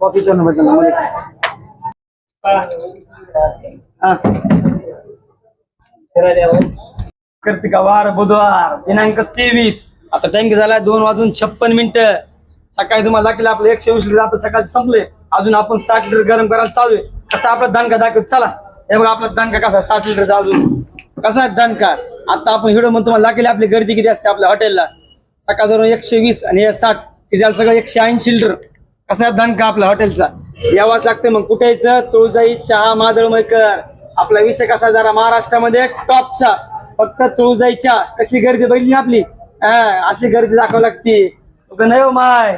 कॉफीच्या नंबर कार्तिका वार बुधवार दिनांक तेवीस आता टाइम झाला दोन वाजून छप्पन मिनिटं. सकाळी तुम्हाला दाखवलं आपलं एकशे वीस लिटर आपलं सकाळी संपले अजून आपण साठ लिटर गरम करायला चालू आहे. कसा आपला दणका दाखवत चला. हे बघा आपला दणका कसा साठ लिटरचा अजून. कसा आहे दणका? आता आपण हिडो म्हणून तुम्हाला दाखवली आपली गर्दी किती असते आपल्या हॉटेलला सकाळ धरून एकशे वीस आणि हे साठ हे झालं सगळं एकशे ऐंशी लिटर कसा आहे दणका आपल्या हॉटेलचा यावाच लागते मग कुठे यायचं तुळजाई चहा मादळमयकर आपला विषय कसा जरा महाराष्ट्रामध्ये? टॉपचा फक्त तुळजाईच्या. कशी गर्दी बघली आपली? अशी गर्दी दाखवावी लागती. नाही हो माय